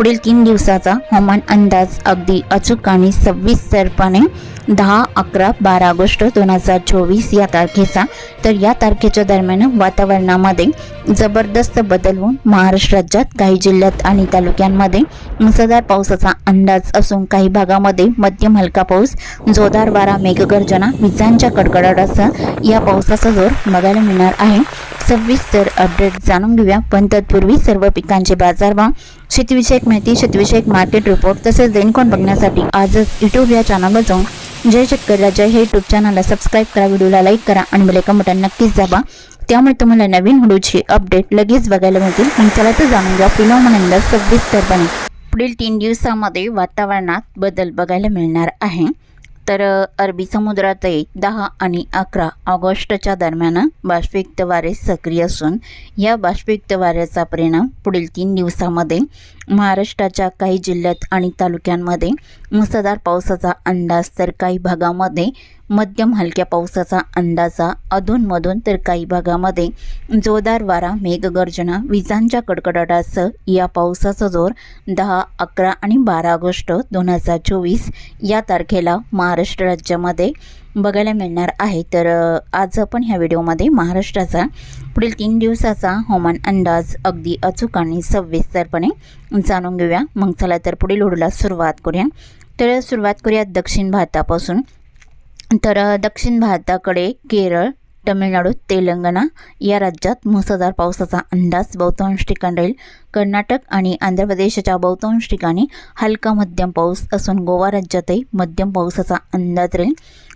पुढील तीन दिवसाचा हवामान अंदाज अगदी अचूक आणि सविस्तरपणे दहा अकरा बारा ऑगस्ट दोन हजार चोवीस या तारखेचा. तर या तारखेच्या दरम्यान वातावरणामध्ये जबरदस्त बदल होऊन महाराष्ट्र राज्यात काही जिल्ह्यात आणि तालुक्यांमध्ये मुसळधार पावसाचा अंदाज असून काही भागामध्ये मध्यम हलका पाऊस जोरदार वारा मेघगर्जना विजांच्या कडकडाटासह या पावसाचा जोर बघायला मिळणार आहे. सविस्तर अपडेट जाणून घेऊया. पण तत्पूर्वी सर्व पिकांचे बाजारभाव शेतीविषयक माहिती शेतीविषयक मार्केट रिपोर्ट तसेच देणकोण बघण्यासाठी आजच युट्यूब या चॅनलवर जाऊन जय शेतकरी राजा हे युट्यूब चॅनलला सबस्क्राईब करा व्हिडिओला लाईक करा आणि बेलेका बटन नक्कीच दाबा. त्यामुळे तुम्हाला नवीन व्हिडिओची अपडेट लगेच बघायला मिळतील. आणि चला तर जाणून घ्या फिनोमनंद सविस्तरपणे पुढील तीन दिवसामध्ये वातावरणात बदल बघायला मिळणार आहे. तर अरबी समुद्रातही दहा आणि अकरा ऑगस्टच्या दरम्यान बाष्पयुक्त वारे सक्रिय असून या बाष्पयुक्त वाऱ्याचा परिणाम पुढील तीन दिवसामध्ये महाराष्ट्राच्या काही जिल्ह्यात आणि तालुक्यांमध्ये मुसळधार पावसाचा अंदाज तर काही भागामध्ये मध्यम हलक्या पावसाचा अंदाजा अधूनमधून तर काही भागामध्ये जोरदार वारा मेघगर्जना विजांच्या कडकडाटासह या पावसाचा जोर दहा अकरा आणि बारा ऑगस्ट दोन हजार चोवीस या तारखेला महाराष्ट्र राज्यामध्ये बघायला मिळणार आहे. तर आज आपण ह्या व्हिडिओमध्ये महाराष्ट्राचा पुढील तीन दिवसाचा हवामान अंदाज अगदी अचूक आणि सविस्तरपणे जाणून घेऊया. मग चला तर पुढील ओढूला सुरुवात करूया. तर सुरुवात करूया दक्षिण भारतापासून. तर दक्षिण भारताकडे केरळ तमिळनाडू तेलंगणा या राज्यात मुसळधार पावसाचा अंदाज बहुतांश ठिकाणी राहील. कर्नाटक आणि आंध्र प्रदेशच्या बहुतांश ठिकाणी हलका मध्यम पाऊस असून गोवा राज्यातही मध्यम पावसाचा अंदाज राहील.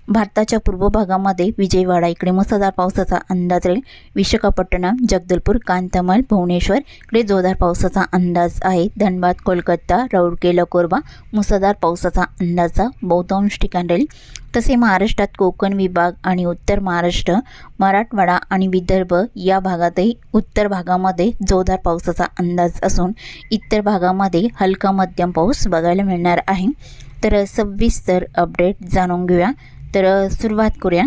भारताच्या पूर्व भागामध्ये विजयवाडा इकडे मुसळधार पावसाचा अंदाज राहील. विशाखापट्टणम जगदलपूर कांतामल भुवनेश्वर इकडे जोरदार पावसाचा अंदाज आहे. धनबाद कोलकाता राऊरकेला कोरबा मुसळधार पावसाचा अंदाजा बहुतांश ठिकाण राहील. तसे महाराष्ट्रात कोकण विभाग आणि उत्तर महाराष्ट्र मराठवाडा आणि विदर्भ या भागातही उत्तर भागामध्ये जोरदार पावसाचा अंदाज असून इतर भागामध्ये हलका मध्यम पाऊस बघायला मिळणार आहे. तर सविस्तर अपडेट जाणून घेऊया. तर सुरुवात करूया.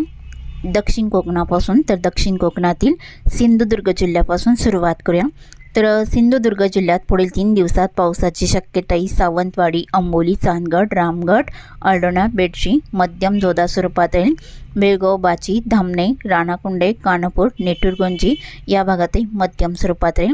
दक्षिण कोकणापासून तर दक्षिण कोकणातील सिंधुदुर्ग जिल्ह्यापासून सुरुवात करूया. तर सिंधुदुर्ग जिल्ह्यात पुढील तीन दिवसात पावसाची शक्यताही सावंतवाडी अंबोली चांदगड रामगड अल्डोना बेडशी मध्यम जोदा स्वरूपात राहील. बेळगाव बाची धामणे राणाकुंडे कानपूर नेटुरगुंजी या भागातही मध्यम स्वरूपात राहील.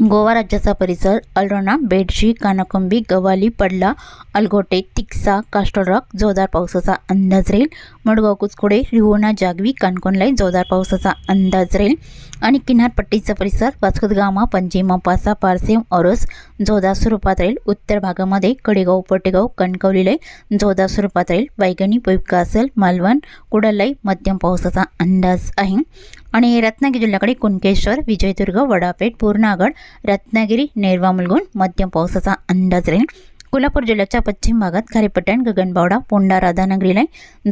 गोवा राज्याचा परिसर अल्रोना बेडशी कानाकुंबी गवाली पडला अलगोटे तिक्सा कास्टलरॉक जोरदार पावसाचा अंदाज राहील मडगाव कुचकुडे रिवोना जागवी कानकोनलाई जोरदार पावसाचा अंदाज राहील आणि किनारपट्टीचा परिसर वास्कोदगामा पंजिमा पासा पारसेम ओरस जोरदार स्वरूपात राहील उत्तर भागामध्ये कडेगाव पटेगाव कणकवलीलाई जोरदार स्वरूपात राहील वैगणी कासल मालवण कुडललाई मध्यम पावसाचा अंदाज आहे. आणि रत्नागिरी जिल्ह्याकडे कुणकेश्वर विजयदुर्ग वडापेठ पूर्णागड रत्नागिरी नेरवा मुलगुण मध्यम पावसाचा अंदाज राहील. कोल्हापूर जिल्ह्याच्या पश्चिम भागात खारेपट्टण गगनबावडा पोंडा राधानगरीला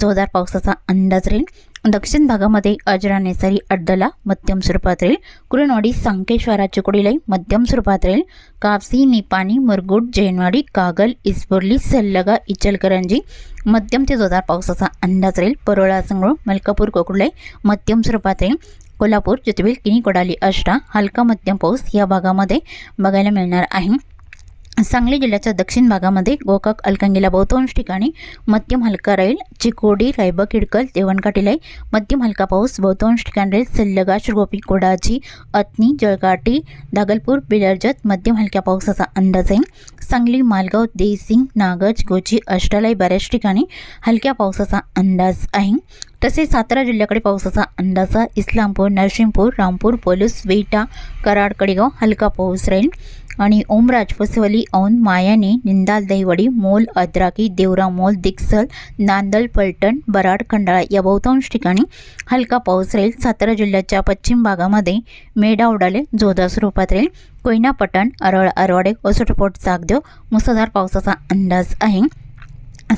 जोरदार पावसाचा अंदाज राहील. दक्षिण भागामध्ये अजरा नेसरी अड्डला मध्यम स्वरूपात राहील. कुरणवाडी सांकेश्वराची कुडीलाई मध्यम स्वरूपात राहील. कापसी निपाणी मुरगुड जैनवाडी कागल इस्बोर्ली सल्लगा इचलकरंजी मध्यम ते जोरदार पावसाचा अंदाज राहील. परोळा संगळू मलकापूर कोकुडलाई मध्यम स्वरूपात राहील. कोल्हापूर ज्योतिबेल किनी कोडाली अष्टा हलका मध्यम पाऊस या भागामध्ये बघायला मिळणार आहे. सांगली जिल्ह्याच्या दक्षिण भागामध्ये गोकाक अलकंगीला बहुतांश ठिकाणी मध्यम हलका राहील. चिकोडी रायबा किडकल देवणकाटीलाई मध्यम हलका पाऊस. बहुतांश ठिकाणी राहील. सल्लगाश गोपी कोडाची अतनी जळगाटी दागलपूर बिलर्जत मध्यम हलक्या पावसाचा अंदाज आहे. सांगली मालगाव देसिंग नागज गोची अष्टालाई बऱ्याच ठिकाणी हलक्या पावसाचा अंदाज आहे. तसेच सातारा जिल्ह्याकडे पावसाचा अंदाज इस्लामपूर नरसिंहपूर रामपूर पोलूस वेटा कराड कडेगाव हलका पाऊस राहील. आणि ओमराज फसवली औन मायाने निंदाल दहिवडी मोल अद्राकी देवरा मोल दिक्सल नांदल पलटण बराड खंडाळा या बहुतांश ठिकाणी हलका पाऊस राहील. सातारा जिल्ह्याच्या पश्चिम भागामध्ये मेढा उडाले जोरदार स्वरूपात राहील. कोयना पटण अरळ अरवाडे ओसटपोट जागदेव मुसळधार पावसाचा अंदाज आहे.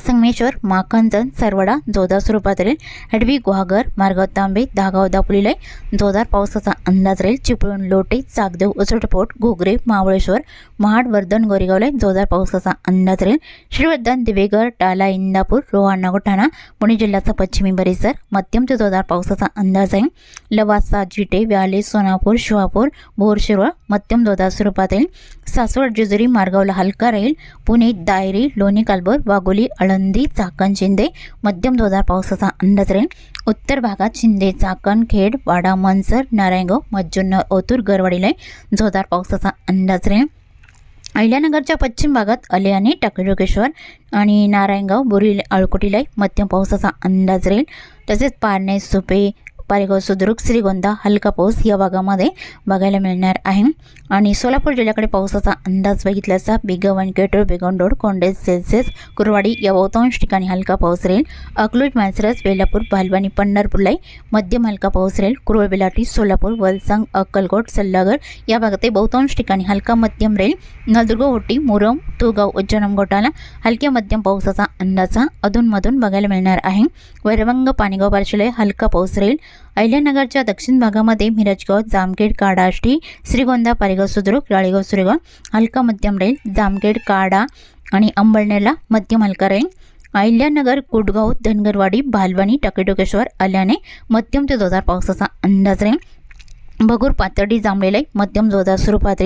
संगमेश्वर माखनजन सरवडा जोरदार स्वरूपात राहील. हडवी गुहागर मार्गाव तांबे दहागाव दापोलीला जोरदार पावसाचा अंदाज राहील. चिपळूण लोटे चाकदेव उसटपोट घोगरे महाबळेश्वर महाड वर्धन गोरेगावला जोरदार पावसाचा अंदाज राहील. श्रीवर्धन दिवेगर टाला इंदापूर रोहा नागोठाणा पुणे जिल्ह्याचा पश्चिमी परिसर. मध्यम ते जोरदार पावसाचा अंदाज आहे लवासा जिटे व्याले सोनापूर शिवापूर बोरशिरवळ मध्यम जोरदार स्वरूपात राहील. सासवड जेजुरी मार्गावला हलका राहील. पुणे दायरी लोणी कालबोर वाघोली आळंदी चाकण शिंदे मध्यम जोरदार पावसाचा अंदाज राहील. उत्तर भागात शिंदे चाकण खेड वाडा मनसर नारायणगाव मज्जुन्नर ओतूर गरवाडीला जोरदार पावसाचा अंदाज राहील. अहिल्यानगरच्या पश्चिम भागात अलियाने टाकळोकेश्वर आणि नारायणगाव बोरी अळकोटीलाई मध्यम पावसाचा अंदाज राहील. तसेच पारणे सुपे पारेगाव सुद्रुक श्रीगोंदा हलका पाऊस या भागामध्ये बघायला मिळणार आहे आणि सोलापूर जिल्ह्याकडे पावसाचा अंदाज बघितला असता बिगवन केटूर बेगोंडोड कोंडेज सेल्सिअस कुरवाडी या बहुतांश ठिकाणी हलका पाऊस राहील अकलूज मानसरस वेलापूर भालवानी पंढरपूरलाही मध्यम हलका पाऊस राहील कुरवळ बेलाटी सोलापूर वलसंग अक्कलकोट सल्लागर या भागातील बहुतांश ठिकाणी हलका मध्यम राहील नळदुर्ग ओटी मुरम तुगाव उज्जैनम घोटाला हलक्या मध्यम पावसाचा अंदाज अधूनमधून बघायला मिळणार आहे वैरवंग पाणीगाव बार्शीला हलका पाऊस राहील अहिल्यानगरच्या दक्षिण भागामध्ये मिरजगाव जामखेड काडाष्टी श्रीगोंदा पारेगाव सुद्रुक राळेगाव सुरेगाव हलका मध्यम राहील जामखेड काडा आणि अंबळनेरला मध्यम हलका राहील अहिल्यानगर कुडगाव धनगरवाडी भालवानी टाकेटोकेश्वर आल्याने मध्यम ते जोरदार पावसाचा अंदाज राहील. बगूर पातर्डी जांभळेला मध्यम जोरदार स्वरूपात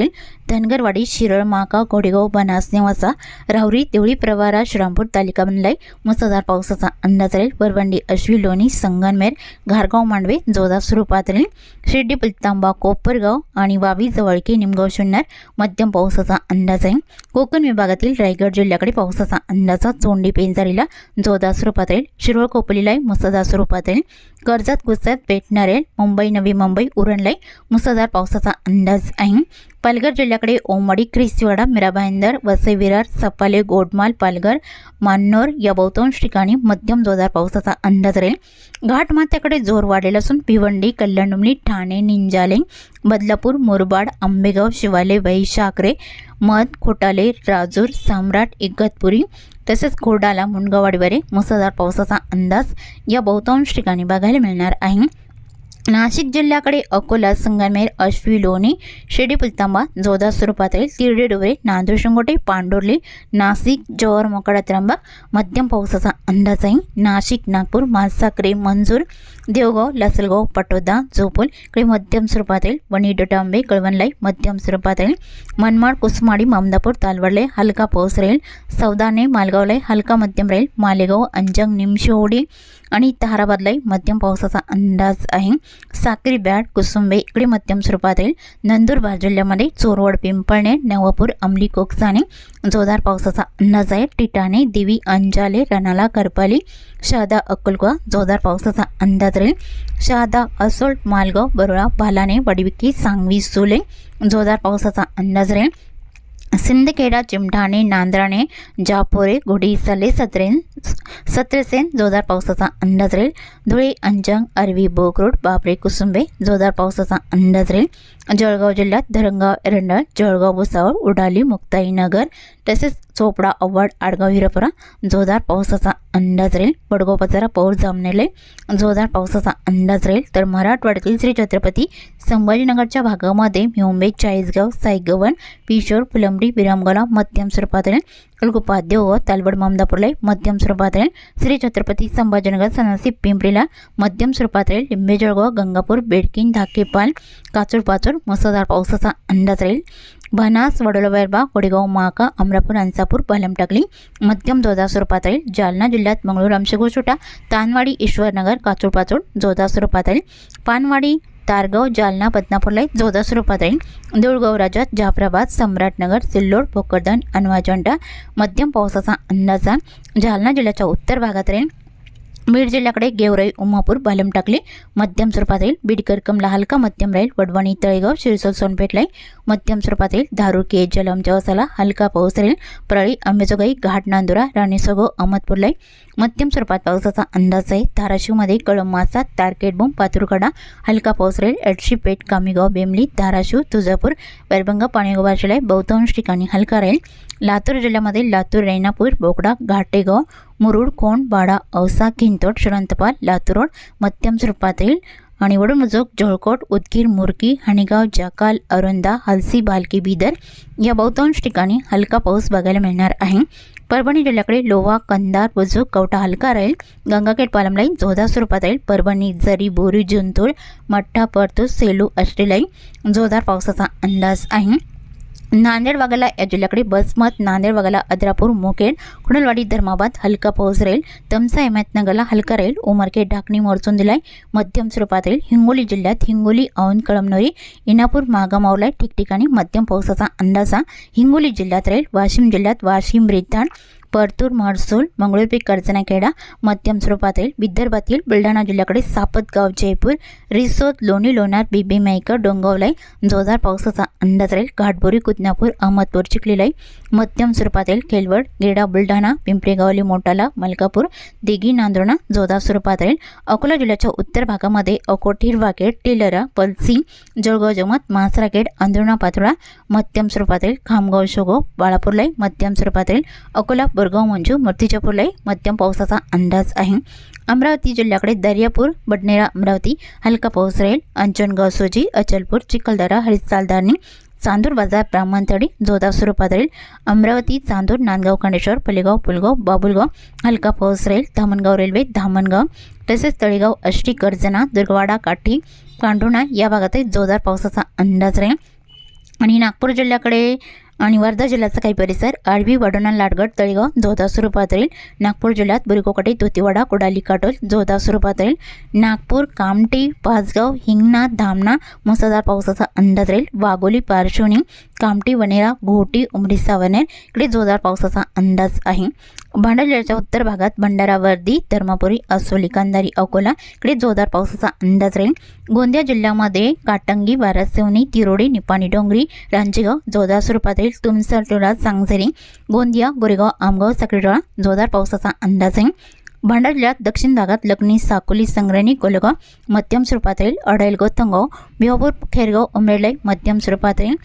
धनगरवाडी शिरळ माका घोडेगाव बनास नेवासा राहुरी देवळी प्रवारा श्रामपूर तालिका बनलाय. मुसळधार पावसाचा अंदाज राहील. परवंडी अश्वी लोणी संगनमेर घारगाव मांडवे जोरदार स्वरूपात राहील. शिर्डी पुलतांबा कोपरगाव आणि वावी जवळके निमगाव शून्यर मध्यम पावसाचा अंदाज आहे कोकण विभागातील रायगड जिल्ह्याकडे पावसाचा अंदाज चोंडी पेंजारीला जोरदार स्वरूपात राहील. शिरोळ कोपलीलाय मुसळधार स्वरूपात राहील. कर्जत कुसत आहे मुंबई नवी मुंबई उरणलाई मुसळधार पावसाचा अंदाज आहे. पालघर जिल्ह्याकडे ओमवाडी क्रिसवाडा मिराभाईंदर वसई विरार सपाले गोडमाल पालघर मान्नोर या बहुतांश ठिकाणी मध्यम जोरदार पावसाचा अंदाज राहील. घाटमाथ्याकडे जोर वाढलेला असून भिवंडी कल्याणडुमली ठाणे निंजाले बदलापूर मुरबाड आंबेगाव शिवाले वैशाकरे मध खोटाले राजूर सम्राट इगतपुरी तसेच खोडाला मुंडगावाडीवरे मुसळधार पावसाचा अंदाज या बहुतांश ठिकाणी बघायला मिळणार आहे. नाशिक जिल्ह्याकडे अकोला संगमेर अश्वी लोणी शेडी पुलतांबा जोधा स्वरूपातील तिरडे डोबरे नांदूर शिंगोटे पांडुर्ली नाशिक जव्हार मोकडा त्र्यंबा मध्यम पावसाचा अंदाज आहे नाशिक नागपूर मालसाक्रे मंजूर देवगाव लासलगाव पटोदा जोपूल इकडे मध्यम स्वरूपात राहील वणी डोटांबे कळवणलाई मध्यम स्वरूपात राहील मनमाड कुसमाडी मामदापूर तालवडले हलका पाऊस राहील सौदाने मालगावलाई हलका मध्यम राहील मालेगाव अंजंग निमशिवडी आणि ताराबादलाही मध्यम पावसाचा अंदाज आहे. साक्री बॅट कुसुंबे इकडे मध्यम स्वरूपात राहील नंदुरबार जिल्ह्यामध्ये चोरवड पिंपळणे नवापूर अमली कोकसाने जोरदार पावसाचा अंदाज आहे. टिटाणे देवी अंजाले रनाला करपाली शहादा अक्कलकुवा जोरदार पावसाचा अंदाज राहील. शहादा असोल मालगाव बरोळा भालाने वडविकी सांगवी सुले जोरदार पावसाचा अंदाज राहील. सिंदखेडा चिमठाणे नांद्राणे जापोरे घोडीसाले सत्रेन सत्रसेन जोरदार पावसाचा अंदाज राहील. धुळे अंजंग अरवी बोकरोड बापरे कुसुंबे जोरदार पावसाचा अंदाज राहील. जळगाव जिल्ह्यात धरणगाव एरंडळ जळगाव भुसावळ उडाली मुक्ताईनगर तसेच चोपडा अव्वाड आडगाव हिरपुरा जोरदार पावसाचा अंदाज राहील. वडगाव बाजारा पौर जामनेले जोरदार पावसाचा अंदाज राहील. तर मराठवाड्यातील श्री छत्रपती संभाजीनगरच्या भागामध्ये मुंबई चाळीसगाव सायगवन पिशोर फुलंबडी विरामगावला मध्यम स्वरूपात राहील. अलगुप्पा देवगाव तालबड ममदापूरला मध्यम स्वरूपात राहील श्री छत्रपती संभाजीनगर सनासी पिंपरीला मध्यम स्वरूपात राहील लिंबेजळगाव गंगापूर बेडकीन धाकेपाल काचूर पाचूर मुसळधार पावसाचा अंदाज राहील. बनास वडोलबैरबा कोडेगाव माका अमरापूर अंसापूर पालम टाकली मध्यम जोरदार स्वरूपात राहील. जालना जिल्ह्यात मंगळूर आमशेगोछोटा तानवाडी ईश्वरनगर काचूर पाचूर जोरदार स्वरूपात राहील. पानवाडी तारगाव जालना बदनापूरला जोरदार स्वरूपात राहील देऊळगाव राज्यात जाफराबाद सम्राटनगर सिल्लोड भोकरदन अनवाजोंडा मध्यम पावसाचा अंदाज जालना जिल्ह्याच्या उत्तर भागात राहील. बीड जिल्ह्याकडे गेवराई उमापूर बालम टाकले मध्यम स्वरूपात येईल बीडकर कमला हलका मध्यम राहील वडवणी तळेगाव शिरसोल सोनपेठलाई मध्यम स्वरूपात येईल राहील धारुके जलम जवसाला हलका पाऊस राहील परळी अंबेजोगाई घाट नांदुरा राणीसगो अहमदपूरलाई. मध्यम स्वरूपात पावसाचा अंदाज आहे. धाराशिवमध्ये कळंब तारकेटबोम पातुरकडा हलका पाऊस राहील एडशी पेठ कामेगाव बेमली धाराशिव तुळजापूर वैरभंगा पाणीगाव बहुतांश ठिकाणी हलका राहील. लातूर जिल्ह्यामध्ये लातूर रेणापूर बोकडा घाटेगाव मुरुड कोंड बाडा औसा खिंतोड श्रंतपाल लातूर रोड मध्यम स्वरूपात येईल. आणि वडमुजुक जोळकोट उदगीर मुरकी हणिगाव जाकाल अरुंदा हलसी बालकी बिदर या बहुतांश ठिकाणी हलका पाऊस बघायला मिळणार आहे. परभणी जिल्ह्याकडे लोहा कंदार बुजुक कवठा हलका राहील. गंगाखेड पालमलाई जोधा स्वरूपात राहील परभणी जरी बोरी जुंतूर मठ्ठा परतूर सेलू अष्टेलाई जोरदार पावसाचा अंदाज आहे. नांदेड वाघाला या जिल्ह्याकडे बसमत नांदेड वाघाला अद्रापूर मुकेड कुणलवाडी धर्माबाद हलका पाऊस राहील तमसा हिमायतनगरला हलका राहील उमरखेड ढाकणी मोरचून दिलाय मध्यम स्वरूपात राहील हिंगोली जिल्ह्यात हिंगोली औंध कळमनोरी इनापूर मागामावला ठिकठिकाणी मध्यम पावसाचा अंदाजा हिंगोली जिल्ह्यात राहील वाशिम जिल्ह्यात वाशिम रिद्धाण परतूर महसूल मंगळूरपीक कर्जनाखेडा मध्यम स्वरूपात येईल विदर्भातील बुलढाणा जिल्ह्याकडे सापतगाव जयपूर रिसोद लोणी लोणार बिबी मेकर डोंगवलाई जोरदार पावसाचा अंदाज राहील. घाटबोरी कुदनापूर अहमदपूर चिखलीलाई मध्यम स्वरूपात येईल केलवड गेडा बुलढाणा पिंपळेगावली मोटाला मलकापूर दिघी नांदोणा जोरदार स्वरूपात राहील. अकोला जिल्ह्याच्या उत्तर भागामध्ये अकोट हिरवागेट टिलरा पलसी जळगाव जमत मासरागेट अंधुणा पातोळा मध्यम स्वरूपात येईल खामगाव शोगो बाळापूरलाई मध्यम स्वरूपात येईल अकोला बोरगाव मंजू मूर्तिजापूरलाई मध्यम पावसाचा अंदाज आहे. अमरावती जिल्ह्याकडे दर्यापूर बडनेरा अमरावती हलका पाऊस राहील. अंजनगाव सोजी अचलपूर चिखलदरा हरिसालदारणी चांदूर बाजार ब्राह्मणतळी जोरदार स्वरूपात राहील. अमरावती चांदूर नांदगाव खंडेश्वर पलेगाव पुलगाव बाबुलगाव हलका पाऊस राहील. धामणगाव रेल्वे धामणगाव तसेच तळेगाव अष्टी गर्जना दुर्गवाडा काठी पांढुणा या भागातही जोरदार पावसाचा अंदाज राहील. आणि नागपूर जिल्ह्याकडे आणि वर्धा जिल्ह्याचा काही परिसर आळवी वडोणा लाडगड तळेगाव जोधा स्वरूपात राहील. नागपूर जिल्ह्यात बुरकोकटे धोतीवाडा कुडाली काटोल जोधा स्वरूपात राहील. नागपूर कामठी पाचगाव हिंगणा धामणा मुसळधार पावसाचा अंदाज राहील. वाघोली पारशिवनी कामठी वनेरा घोटी उमरी सावनेर इकडे जोरदार पावसाचा अंदाज आहे. भांडा उत्तर भागात भंडारा वर्दी धर्मापुरी असोली कांदारी अकोला इकडे जोरदार पावसाचा अंदाज राहील. गोंदिया जिल्ह्यामध्ये काटंगी वारासिवणी तिरोडी निपाणी डोंगरी रांजेगाव जोरदार स्वरूपात राहील. तुमसरटोळा सांगझरी गोंदिया गोरेगाव आमगाव साखरेटोळा जोरदार पावसाचा अंदाज आहे भंडारा जिल्ह्यात दक्षिण भागात लखनी साकोली संग्रणी कोलगाव मध्यम स्वरूपात राहील. अडैल गोतंगाव बिहापूर खेरगाव उमरेलाई मध्यम स्वरूपात राहील.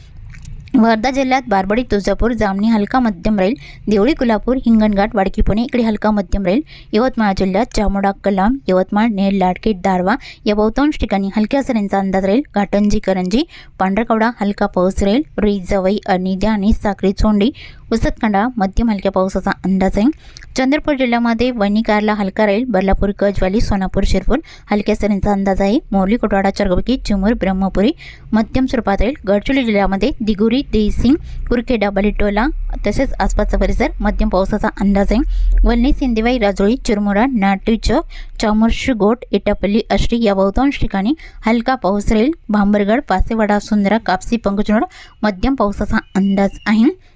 वर्धा जिल्ह्यात बारबडी तुळजापूर जामणी हलका मध्यम राहील देवळी कोल्हापूर हिंगणघाट वाडकी पुणे इकडे हलका मध्यम राहील यवतमाळ जिल्ह्यात चामोडा कलाम यवतमाळ नेर लाडकेट दारवा या बहुतांश ठिकाणी हलक्या सरींचा अंदाज राहील घाटंजी करंजी पांढरकवडा हलका पाऊस राहील रुई जवई अनिद्या आणि साखरी चोंडी उसतखंडा मध्यम हलक्या पावसाचा अंदाज आहे. चंद्रपूर जिल्ह्यामध्ये वणिकारला हलका राहील. बर्लापूर गजवाली सोनापूर शिरपूर हलक्या सरींचा अंदाज आहे. मोरली कुटवाडा चरगबकी चिमूर ब्रह्मपुरी मध्यम स्वरूपात राहील. गडचिरोली जिल्ह्यामध्ये दिगुरी देसिंग कुरखेडा टोला तसेच आसपासचा परिसर मध्यम पावसाचा अंदाज आहे. वल्ली सिंदेवाई राजोळी चिरमुरा नाटी चौक चामोर्शी गोट इटापल्ली अष्टी या बहुतांश ठिकाणी हलका पाऊस राहील. भांबरगड पासेवाडा सुंदरा कापसी पंकजनोड मध्यम पावसाचा अंदाज आहे.